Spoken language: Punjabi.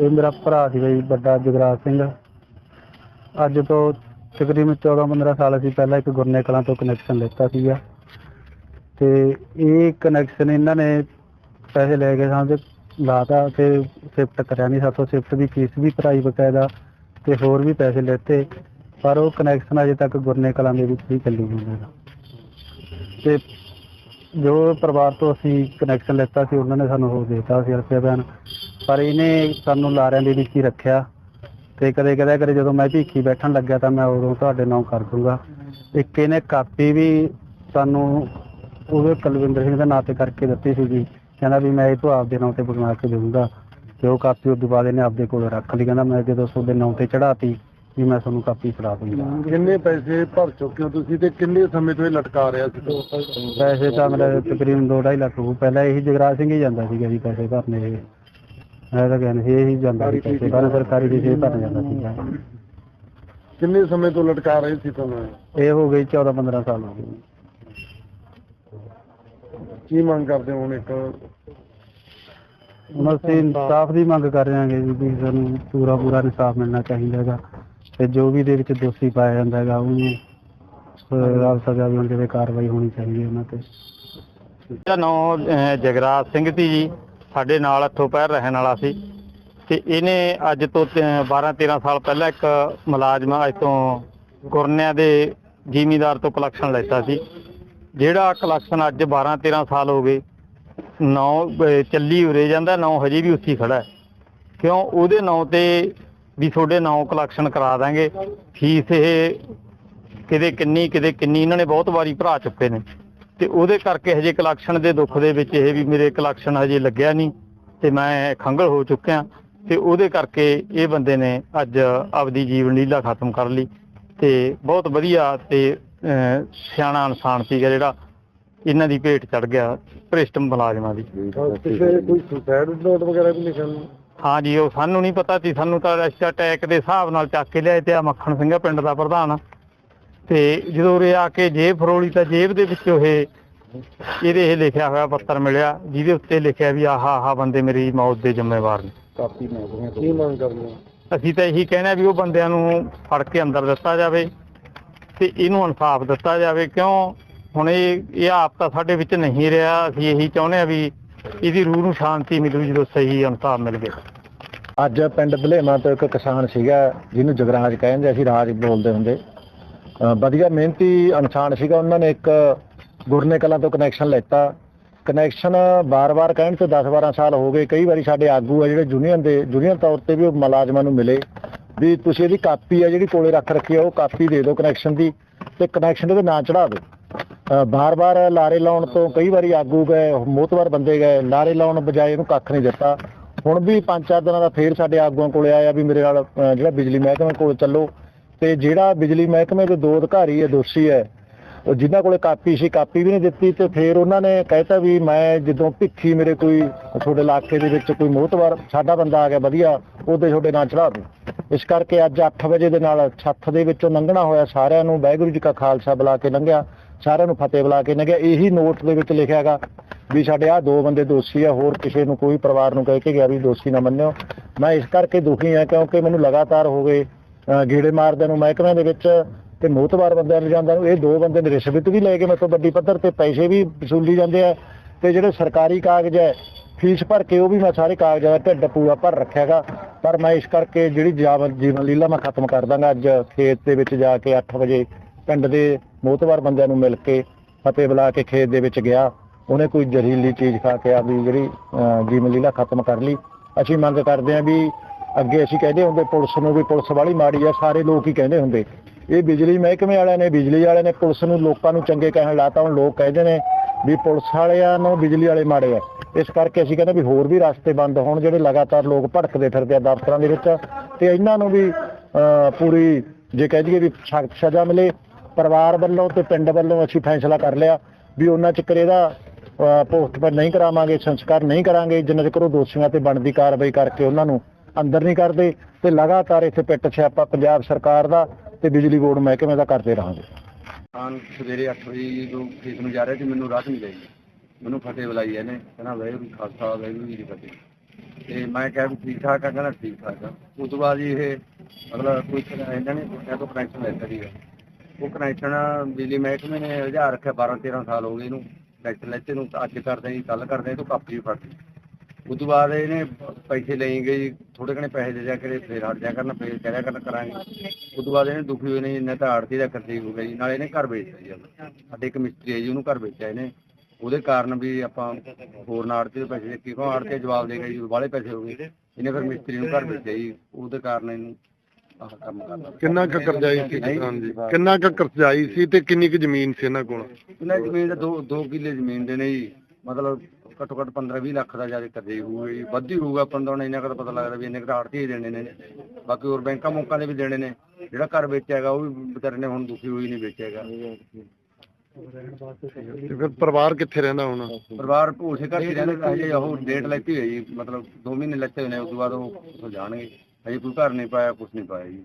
ਇਹ ਮੇਰਾ ਭਰਾ ਸੀ ਜੀ, ਵੱਡਾ ਜਗਰਾਜ ਸਿੰਘ। ਅੱਜ ਤੋਂ ਤਕਰੀਬਨ 14-15 ਸਾਲ ਅਸੀਂ ਪਹਿਲਾਂ ਇੱਕ ਗੁਰਨੇ ਕਲਾਂ ਤੋਂ ਕਨੈਕਸ਼ਨ ਲਿੱਤਾ ਸੀਗਾ। ਤੇ ਇਹ ਕਨੈਕਸ਼ਨ ਇਹਨਾਂ ਨੇ ਪੈਸੇ ਲੈ ਕੇ ਸਾਨੂੰ ਲਾਤਾ ਤੇ ਸ਼ਿਫਟ ਕਰਿਆ ਨਹੀਂ ਸਾਥੋਂ ਸ਼ਿਫਟ ਦੀ ਫੀਸ ਵੀ ਭਰਾਈ ਬਕਾਇਦਾ ਤੇ ਹੋਰ ਵੀ ਪੈਸੇ ਲੈਤੇ, ਪਰ ਉਹ ਕਨੈਕਸ਼ਨ ਅਜੇ ਤੱਕ ਗੁਰਨੇ ਕਲਾਂ ਦੇ ਵਿੱਚ ਹੀ ਚੱਲੀ ਜਾਂਦਾ ਹੈਗਾ। ਤੇ ਜੋ ਪਰਿਵਾਰ ਤੋਂ ਅਸੀਂ ਕਨੈਕਸ਼ਨ ਲੈਤਾ ਸੀ, ਉਹਨਾਂ ਨੇ ਸਾਨੂੰ ਉਹ ਦੇਤਾ ਸੀ ਰੁਪਏ ਬਿਆਨ ਪਰ ਇਹਨੇ ਸਾਨੂੰ ਲਾਰਿਆਂ ਦੇ ਵਿੱਚ ਹੀ ਰੱਖਿਆ। ਤੇ ਕਦੇ ਕਦੇ ਕਰੇ ਜਦੋਂ ਮੈਂ ਭੀਖੀ ਬੈਠਣ ਲੱਗਿਆ ਤਾਂ ਮੈਂ ਉਦੋਂ ਤੁਹਾਡੇ ਨਾਮ ਕਰ ਦੂੰਗਾ। ਇੱਕ ਇਹਨੇ ਕਾਪੀ ਵੀ ਸਾਨੂੰ ਉਹਦੇ ਕੁਲਵਿੰਦਰ ਸਿੰਘ ਦੇ ਨਾਂ ਤੇ ਕਰਕੇ ਦਿੱਤੀ ਸੀ ਜੀ ਕਹਿੰਦਾ ਵੀ ਮੈਂ ਇਹ ਤੋਂ ਆਪਦੇ ਨਾਂ ਤੇ ਬਣਾ ਕੇ ਦੇਵਾਂਗਾ ਤੇ ਉਹ ਕਾਪੀ ਉਦੋਂ ਬਾਅਦ ਇਹਨੇ ਆਪਦੇ ਕੋਲ ਰੱਖ ਲਈ। ਕਹਿੰਦਾ ਮੈਂ ਜਦੋਂ ਤੁਹਾਡੇ ਨਾਂ ਤੇ ਚੜਾਤੀ ਵੀ ਮੈਂ ਤੁਹਾਨੂੰ ਕਾਪੀ ਫੜਾ ਦੂੰਗਾ। ਕਿੰਨੇ ਪੈਸੇ ਭਰ ਚੁੱਕੇ ਹੋ ਤੁਸੀਂ ਤੇ ਕਿੰਨੇ ਸਮੇਂ ਤੋਂ ਇਹ ਲਟਕਾ ਰਿਹਾ ਸੀ? ਪੈਸੇ ਤਾਂ ਮੇਰਾ ਤਕਰੀਬਨ 2.5 ਲੱਖ ਰੁਪਏ। ਪਹਿਲਾਂ ਇਹੀ ਜਗਰਾਜ ਸਿੰਘ ਹੀ ਜਾਂਦਾ ਸੀਗਾ ਜੀ ਪੈਸੇ ਭਰਨੇ ਇਹ। ਮੈਂ ਤਾਂ ਕਹਿੰਦਾ ਸੀ ਇਹੀ ਜਾਂਦਾ ਸੀ ਪੈਸੇ ਭਰਨ ਸਰਕਾਰੀ ਦੀ ਸੇ। ਭਰਨ ਜਾਂਦਾ ਸੀਗਾ ਕਿੰਨੇ ਸਮੇਂ ਤੋਂ ਲਟਕਾ ਰਹੇ ਸੀ ਤੁਹਾਨੂੰ? ਇਹ ਹੋ ਗਈ 14 15 ਸਾਲ ਹੋ ਗਏ। ਕੀ ਮੰਗ ਕਰਦੇ ਹੋ ਹੁਣ ਇੱਕ? ਹੁਣ ਅਸੀਂ ਇਨਸਾਫ ਦੀ ਮੰਗ ਕਰ ਰਹੇ ਹਾਂਗੇ ਜੀ ਵੀ ਸਾਨੂੰ ਪੂਰਾ ਪੂਰਾ ਇਨਸਾਫ ਮਿਲਣਾ ਚਾਹੀਦਾ ਹੈਗਾ। ਤੇ ਜੋ ਵੀ ਦੇ ਵਿੱਚ ਦੋਸ਼ੀ ਪਾਇਆ ਜਾਂਦਾ ਹੈਗਾ ਉਹਨੂੰ ਸਜ਼ਾ ਸਜ਼ਾ ਵੀ ਹੋਣੀ ਚਾਹੀਦੀ ਕਾਰਵਾਈ ਹੋਣੀ ਚਾਹੀਦੀ ਹੈ ਉਹਨਾਂ ਤੇ। ਨਾਮ ਜਗਰਾਜ ਸਿੰਘ ਸੀ ਜੀ। ਸਾਡੇ ਨਾਲ ਇੱਥੋਂ ਪਹਿਰ ਰਹਿਣ ਵਾਲਾ ਸੀ। ਤੇ ਇਹਨੇ ਅੱਜ ਤੋਂ 12 13 ਸਾਲ ਪਹਿਲਾਂ ਇੱਕ ਮੁਲਾਜ਼ਮ ਅੱਜ ਤੋਂ ਗੁਰਨਿਆਂ ਦੇ ਜ਼ਿਮੀਦਾਰ ਤੋਂ ਕਲੈਕਸ਼ਨ ਲੈਤਾ ਸੀ। ਜਿਹੜਾ ਕਲੈਕਸ਼ਨ ਅੱਜ 12 13 ਸਾਲ ਹੋ ਗਏ, ਨੌ ਚੱਲੀ ਉਰੇ ਜਾਂਦਾ, ਨੌ ਹਜੇ ਵੀ ਉੱਥੇ ਖੜਾ ਕਿਉਂ? ਉਹਦੇ ਨਾਂ ਤੇ ਵੀ ਤੁਹਾਡੇ ਨੌ ਕਲੈਕਸ਼ਨ ਕਰਾ ਦਾਂਗੇ। ਫੀਸ ਇਹ ਕਿਤੇ ਕਿੰਨੀ ਕਿਤੇ ਕਿੰਨੀ, ਇਹਨਾਂ ਨੇ ਬਹੁਤ ਵਾਰੀ ਭਰਾ ਚੁੱਕੇ ਨੇ। ਤੇ ਉਹਦੇ ਕਰਕੇ ਹਜੇ ਕਲੈਕਸ਼ਨ ਦੇ ਦੁੱਖ ਦੇ ਵਿੱਚ ਇਹ ਵੀ ਮੇਰੇ ਕਲੈਕਸ਼ਨ ਹਜੇ ਲੱਗਿਆ ਨਹੀਂ ਤੇ ਮੈਂ ਖੰਗਲ ਹੋ ਚੁੱਕਿਆ। ਤੇ ਉਹਦੇ ਕਰਕੇ ਇਹ ਬੰਦੇ ਨੇ ਅੱਜ ਆਪਦੀ ਜੀਵਨ ਲੀਲਾ ਖਤਮ ਕਰ ਲਈ ਤੇ ਬਹੁਤ ਵਧੀਆ ਤੇ ਸਿਆਣਾ ਇਨਸਾਨ ਸੀਗਾ ਜਿਹੜਾ ਇਹਨਾਂ ਦੀ ਭੇਟ ਚੜ ਗਿਆ ਭ੍ਰਿਸ਼ਟ ਮੁਲਾਜ਼ਮਾਂ ਦੀ। ਕੋਈ ਨੋਟ ਵਗੈਰਾ ਵੀ ਹਾਂ ਜੀ ਉਹ ਸਾਨੂੰ ਨਹੀਂ ਪਤਾ ਸੀ ਸਾਨੂੰ ਤਾਂ ਅਟੈਕ ਦੇ ਹਿਸਾਬ ਨਾਲ ਚੱਕ ਕੇ ਲਿਆਏ ਤੇ ਆ ਮੱਖਣ ਸਿੰਘਾ ਪਿੰਡ ਦਾ ਪ੍ਰਧਾਨ। ਤੇ ਜਦੋਂ ਉਰੇ ਆ ਕੇ ਜੇਬ ਫਰੋਲੀ ਤਾਂ ਜੇਬ ਦੇ ਵਿੱਚੋਂ ਇਹ ਇਹਦੇ ਇਹ ਲਿਖਿਆ ਹੋਇਆ ਪੱਤਰ ਮਿਲਿਆ ਜਿਹਦੇ ਉੱਤੇ ਲਿਖਿਆ ਵੀ ਆਹ ਆਹ ਬੰਦੇ ਮੇਰੀ ਮੌਤ ਦੇ ਜ਼ਿੰਮੇਵਾਰ ਨੇ। ਕਾਪੀ ਕੀ ਮੰਗ ਕਰਦੇ ਹੋ ਅਸੀਂ ਤਾਂ ਇਹੀ ਕਹਿੰਦੇ ਆ ਵੀ ਉਹ ਬੰਦਿਆਂ ਨੂੰ ਫੜ ਕੇ ਅੰਦਰ ਦਿੱਤਾ ਜਾਵੇ ਤੇ ਇਹਨੂੰ ਇਨਸਾਫ ਦਿੱਤਾ ਜਾਵੇ। ਕਿਉਂ? ਹੁਣ ਇਹ ਇਹ ਆਪ ਤਾਂ ਸਾਡੇ ਵਿੱਚ ਨਹੀਂ ਰਿਹਾ। ਅਸੀਂ ਇਹੀ ਚਾਹੁੰਦੇ ਆ ਵੀ ਇਹਦੀ ਰੂਹ ਨੂੰ ਸ਼ਾਂਤੀ ਮਿਲੂ ਜਦੋਂ ਸਹੀ ਇਨਸਾਫ ਮਿਲ ਗਿਆ ਅੱਜ ਪਿੰਡ ਭਲੇਮਾ ਤੋਂ ਇੱਕ ਕਿਸਾਨ ਸੀਗਾ ਜਿਹਨੂੰ ਜਗਰਾਜ ਕਹਿੰਦੇ ਅਸੀਂ ਰਾਜ ਬੋਲਦੇ ਹੁੰਦੇ। ਵਧੀਆ ਮਿਹਨਤੀ ਇਨਸਾਨ ਸੀਗਾ ਉਹਨਾਂ ਨੇ ਇੱਕ ਗੁਰਨੇ ਕਲਾਂ ਤੋਂ ਕਨੈਕਸ਼ਨ ਲੈਤਾ। ਕਨੈਕਸ਼ਨ ਬਾਰ-ਬਾਰ ਕਹਿਣ ਤੇ 10-12 ਸਾਲ ਹੋ ਗਏ। ਕਈ ਵਾਰੀ ਸਾਡੇ ਆਗੂ ਆ ਜਿਹੜੇ ਯੂਨੀਅਨ ਦੇ ਯੂਨੀਅਨ ਤੌਰ ਤੇ ਵੀ ਉਹ ਮੁਲਾਜ਼ਮਾਂ ਨੂੰ ਮਿਲੇ। ਵੀ ਤੁਸੀਂ ਇਹਦੀ ਕਾਪੀ ਆ ਜਿਹੜੀ ਕੋਲੇ ਰੱਖ ਰੱਖੀ ਆ, ਉਹ ਕਾਪੀ ਦੇ ਦਿਓ ਕਨੈਕਸ਼ਨ ਦੀ ਤੇ ਕਨੈਕਸ਼ਨ ਦੇ ਨਾਂ ਚੜਾ ਦਿਓ। ਅਹ ਬਾਰ-ਬਾਰ ਲਾਰੇ ਲਾਉਣ ਤੋਂ ਕਈ ਵਾਰੀ ਆਗੂ ਗਏ ਮੋਤਵਰ ਬੰਦੇ ਗਏ, ਲਾਰੇ ਲਾਉਣ ਬਜਾਏ ਇਹਨੂੰ ਕੱਖ ਨਹੀਂ ਦਿੱਤਾ। ਹੁਣ ਵੀ ਪੰਜ ਚਾਰ ਦਿਨਾਂ ਦਾ ਫੇਰ ਸਾਡੇ ਆਗੂਆਂ ਕੋਲੇ ਆਇਆ ਵੀ ਮੇਰੇ ਨਾਲ ਜਿਹੜਾ ਬਿਜਲੀ ਮਹਿਕਮੇ ਕੋਲ ਚੱਲੋ। ਤੇ ਜਿਹੜਾ ਬਿਜਲੀ ਮਹਿਕਮੇ ਦੇ ਦੋ ਅਧਿਕਾਰੀ ਹੈ, ਦੋਸ਼ੀ ਹੈ, ਉਹ ਜਿਨ੍ਹਾਂ ਕੋਲੇ ਕਾਪੀ ਸੀ, ਕਾਪੀ ਵੀ ਨਹੀਂ ਦਿੱਤੀ ਤੇ ਫੇਰ ਉਹਨਾਂ ਨੇ ਕਹਿਤਾ ਵੀ ਮੈਂ ਜਦੋਂ ਭਿੱਖੀ ਮੇਰੇ ਕੋਈ ਤੁਹਾਡੇ ਇਲਾਕੇ ਦੇ ਵਿੱਚ ਕੋਈ ਮੋਹਤਵਾਰ ਸਾਡਾ ਬੰਦਾ ਆ ਗਿਆ ਵਧੀਆ, ਉਹਦੇ ਤੁਹਾਡੇ ਨਾਂ ਚੜਾ ਦੂੰ। ਇਸ ਕਰਕੇ ਅੱਜ 8 ਵਜੇ ਦੇ ਨਾਲ ਛੱਤ ਦੇ ਵਿੱਚੋਂ ਲੰਘਣਾ ਹੋਇਆ, ਸਾਰਿਆਂ ਨੂੰ ਵਾਹਿਗੁਰੂ ਜੀ ਕਾ ਖਾਲਸਾ ਬੁਲਾ ਕੇ ਲੰਘਿਆ, ਸਾਰਿਆਂ ਨੂੰ ਫਤਿਹ ਬੁਲਾ ਕੇ ਲੰਘਿਆ, ਇਹੀ ਨੋਟ ਦੇ ਵਿੱਚ ਲਿਖਿਆ ਲਿਖਿਆਗਾ ਵੀ ਸਾਡੇ ਆ ਦੋ ਬੰਦੇ ਦੋਸ਼ੀ ਆ, ਹੋਰ ਕਿਸੇ ਨੂੰ ਕੋਈ ਪਰਿਵਾਰ ਨੂੰ ਕਹਿ ਕੇ ਗਿਆ ਵੀ ਦੋਸ਼ੀ ਨਾ ਮੰਨਿਓ। ਮੈਂ ਇਸ ਕਰਕੇ ਦੁਖੀ ਆ ਕਿਉਂਕਿ ਮੈਨੂੰ ਲਗਾਤਾਰ ਹੋ ਗਏ ਗੇੜੇ ਮਾਰਦਿਆਂ ਨੂੰ ਮਹਿਕਮਿਆਂ ਦੇ ਵਿੱਚ ਤੇ ਮੋਤਬਾਰ ਬੰਦਿਆਂ ਨੂੰ ਜਾਂਦਾ ਨੂੰ ਇਹ ਦੋ ਬੰਦੇ ਨੇ ਰਿਸ਼ਵਤ ਵੀ ਲੈ ਕੇ ਮੇਰੇ ਵੱਡੀ ਪੱਧਰ ਤੇ ਪੈਸੇ ਵੀ ਵਸੂਲੀ ਜਾਂਦੇ ਆ ਤੇ ਜਿਹੜੇ ਸਰਕਾਰੀ ਕਾਗਜ਼ ਹੈ ਫੀਸ ਭਰ ਕੇ ਉਹ ਵੀ ਮੈਂ ਸਾਰੇ ਕਾਗਜ਼ਾਂ ਦਾ ਢਿੱਡ ਪੂਰਾ ਭਰ ਰੱਖਿਆਗਾ। ਪਰ ਮੈਂ ਇਸ ਕਰਕੇ ਜਿਹੜੀ ਜੀਵਨ ਲੀਲਾ ਮੈਂ ਖਤਮ ਕਰ ਦਾਂਗਾ ਅੱਜ ਖੇਤ ਦੇ ਵਿੱਚ ਜਾ ਕੇ 8 ਵਜੇ ਪਿੰਡ ਦੇ ਮੋਤਬਾਰ ਬੰਦਿਆਂ ਨੂੰ ਮਿਲ ਕੇ ਫਤਿਹ ਬੁਲਾ ਕੇ ਖੇਤ ਦੇ ਵਿੱਚ ਗਿਆ। ਉਹਨੇ ਕੋਈ ਜ਼ਹਿਰੀਲੀ ਚੀਜ਼ ਖਾ ਕੇ ਆ ਜਿਹੜੀ ਅਹ, ਜੀਵਨ ਲੀਲਾ ਖਤਮ ਕਰ ਲਈ। ਅਸੀਂ ਮੰਗ ਕਰਦੇ ਹਾਂ ਵੀ ਅੱਗੇ ਅਸੀਂ ਕਹਿੰਦੇ ਹੁੰਦੇ ਪੁਲਿਸ ਨੂੰ ਵੀ ਪੁਲਿਸ ਵਾਲੀ ਮਾੜੀ ਆ ਸਾਰੇ ਲੋਕ ਹੀ ਕਹਿੰਦੇ ਹੁੰਦੇ। ਇਹ ਬਿਜਲੀ ਮਹਿਕਮੇ ਵਾਲਿਆਂ ਨੇ ਬਿਜਲੀ ਵਾਲਿਆਂ ਨੇ ਪੁਲਿਸ ਨੂੰ ਲੋਕਾਂ ਨੂੰ ਚੰਗੇ ਕਹਿਣ ਲਾਤਾ ਹੁਣ ਲੋਕ ਕਹਿੰਦੇ ਨੇ ਵੀ ਪੁਲਿਸ ਵਾਲਿਆਂ ਨੂੰ ਬਿਜਲੀ ਵਾਲੇ ਮਾੜੇ ਆ। ਇਸ ਕਰਕੇ ਅਸੀਂ ਕਹਿੰਦੇ ਵੀ ਹੋਰ ਵੀ ਰਸਤੇ ਬੰਦ ਹੋਣ ਜਿਹੜੇ ਲਗਾਤਾਰ ਲੋਕ ਭਟਕਦੇ ਫਿਰਦੇ ਆ ਦਫ਼ਤਰਾਂ ਦੇ ਵਿੱਚ ਤੇ ਇਹਨਾਂ ਨੂੰ ਵੀ ਅਹ, ਪੂਰੀ ਜੇ ਕਹਿ ਦਈਏ ਵੀ ਸਖਤ ਸਜ਼ਾ ਮਿਲੇ। ਪਰਿਵਾਰ ਵੱਲੋਂ ਤੇ ਪਿੰਡ ਵੱਲੋਂ ਅਸੀਂ ਫੈਸਲਾ ਕਰ ਲਿਆ ਵੀ ਉਹਨਾਂ ਚੱਕਰ ਇਹਦਾ ਪੋਸਟ ਪਰ ਨਹੀਂ ਕਰਾਵਾਂਗੇ ਸੰਸਕਾਰ ਨਹੀਂ ਕਰਾਂਗੇ ਜਿੰਨਾ ਚਿਰ ਉਹ ਦੋਸ਼ੀਆਂ ਤੇ ਬਣਦੀ ਕਾਰਵਾਈ ਕਰਕੇ ਉਹਨਾਂ ਨੂੰ ਅੰਦਰ ਨਹੀਂ ਕਰਦੇ ਤੇ ਲਗਾਤਾਰ ਇੱਥੇ ਪਿੱਟ ਛਾਪਾ ਪੰਜਾਬ ਸਰਕਾਰ ਦਾ ਤੇ ਬਿਜਲੀ ਬੋਰਡ ਮਹਿਕਮੇ ਦਾ ਕਰਦੇ ਰਹਾਂਗੇ। ਆਨ ਸਵੇਰੇ 8 ਵਜੇ ਜਦੋਂ ਖੇਤ ਨੂੰ ਜਾ ਰਿਹਾ ਸੀ, ਮੈਨੂੰ ਰਾਤ ਨਹੀਂ ਲਈ ਮੈਨੂੰ ਫਤਿਹ ਬੁਲਾਈ ਇਹਨੇ, ਕਹਿੰਦਾ ਵਾਹਿਗੁਰੂ ਖਾਲਸਾ, ਵਾਹਿਗੁਰੂ ਜੀ ਫਤਿਹ। ਤੇ ਮੈਂ ਕਿਹਾ ਵੀ ਠੀਕ ਠਾਕ ਆ, ਕਹਿੰਦਾ ਠੀਕ ਠਾਕ ਆ। ਉਸ ਤੋਂ ਬਾਅਦ ਜੀ ਇਹ ਮਤਲਬ ਕੋਈ ਇਹਨਾਂ ਨੇ ਇਹ ਤੋਂ ਕਨੈਕਸ਼ਨ ਲੈਤਾ ਜੀ ਉਹ ਕਨੈਕਸ਼ਨ ਬਿਜਲੀ ਮਹਿਕਮੇ ਨੇ ਹਜ਼ਾਰ ਰੱਖਿਆ 12 13 ਸਾਲ ਹੋ ਗਏ ਇਹਨੂੰ। ਕਨੈਕਸ਼ਨ ਲੈਤੇ ਨੂੰ ਅੱਜ ਕਰਦੇ ਜੀ ਕੱਲ ਕਰਦੇ ਤੋਂ ਕਾਪੀ ਵੀ ਫੜ ਲਈ ਤੋਂ ਬਾਅਦ ਇਹਨੇ ਪੈਸੇ ਲਈ ਗਈ ਥੋੜੇ ਘਣੇ ਪੈਸੇ ਦੇ ਦਿਆ ਕਰੇ ਫੇਰ ਹਟ ਜਾ ਕਰਨ ਫੇਰ ਕਹਿ ਦਿਆ ਕਰਨ ਕਰਾਂਗੇ। ਤੋਂ ਬਾਅਦ ਇਹਨੇ ਦੁਖੀ ਹੋਏ ਨੇ ਇੰਨਾ ਤਾਂ ਆੜਤੀ ਦਾ ਕਰਤੇ ਹੋ ਗਿਆ ਜੀ ਨਾਲੇ ਇਹਨੇ ਘਰ ਵੇਚਿਆ ਜੀ ਆਪਣਾ। ਸਾਡੇ ਇੱਕ ਮਿਸਤਰੀ ਹੈ ਜੀ ਉਹਨੂੰ ਘਰ ਵੇਚਿਆ ਇਹਨੇ। ਉਹਦੇ ਕਾਰਨ ਵੀ ਆਪਾਂ ਹੋਰ ਨਾਲ ਆੜਤੀ ਦੇ ਪੈਸੇ ਦੇ ਕਿਉਂ ਆੜਤੀ ਜਵਾਬ ਦੇ ਗਏ ਜੀ ਵਾਲੇ ਪੈਸੇ ਹੋ ਗਏ। ਇਹਨੇ ਫਿਰ ਮਿਸਤਰੀ ਨੂੰ ਘਰ ਵੇਚਿਆ ਜੀ ਉਹਦੇ ਕਾਰਨ ਇਹਨੂੰ ਆਹ ਕੰਮ ਕਰਨਾ ਕਿੰਨਾ ਕੁ ਕਰਜ਼ਾਈ ਸੀ ਜੀ ਕਿੰਨਾ ਕੁ ਕਰਜ਼ਾਈ ਸੀ ਤੇ ਕਿੰਨੀ ਕੁ ਜ਼ਮੀਨ ਸੀ ਇਹਨਾਂ ਕੋਲ? ਇਹਨਾਂ ਦੀ ਜ਼ਮੀਨ ਦਾ ਦੋ ਦੋ ਕਿੱਲੇ ਜ਼ਮੀਨ ਦੇ ਨੇ ਜੀ। ਮਤਲਬ ਘੱਟੋ ਘੱਟ 15 20 ਲੱਖ ਦਾ ਜ਼ਿਆਦਾ ਕਰਜ਼ੇ ਹੋਊਗਾ ਜੀ। ਵੱਧ ਹੀ ਹੋਊਗਾ ਆਪਾਂ ਨੂੰ ਤਾਂ ਇੰਨਾ ਕੁ ਪਤਾ ਲੱਗਦਾ ਵੀ ਇੰਨੇ ਕੁ ਆੜਤੀ ਦੇਣੇ ਨੇ ਬਾਕੀ ਹੋਰ ਬੈਂਕਾਂ ਮੌਕਾਂ ਦੇ ਵੀ ਦੇਣੇ ਨੇ। ਜਿਹੜਾ ਘਰ ਵੇਚਿਆ ਹੈਗਾ ਉਹ ਵੀ ਵਿਚਾਰੇ ਨੇ ਹੁਣ ਦੁਖੀ ਹੋਈ ਨਹੀਂ ਵੇਚਿਆ ਹੈਗਾ। ਤੇ ਫਿਰ ਪਰਿਵਾਰ ਕਿੱਥੇ ਰਹਿੰਦਾ ਹੁਣ? ਪਰਿਵਾਰ ਭੂਸੇ ਘਰ ਹੀ ਰਹਿੰਦੇ। ਹਜੇ ਉਹ ਡੇਟ ਲੈਤੀ ਹੋਈ ਹੈ ਜੀ। ਮਤਲਬ 2 ਮਹੀਨੇ ਲੈਤੇ ਹੋਏ ਨੇ ਉਸ ਤੋਂ ਬਾਅਦ ਉਹ ਜਾਣਗੇ। ਹਜੇ ਕੋਈ ਘਰ ਨਹੀਂ ਪਾਇਆ ਕੁਝ ਨਹੀਂ ਪਾਇਆ ਜੀ।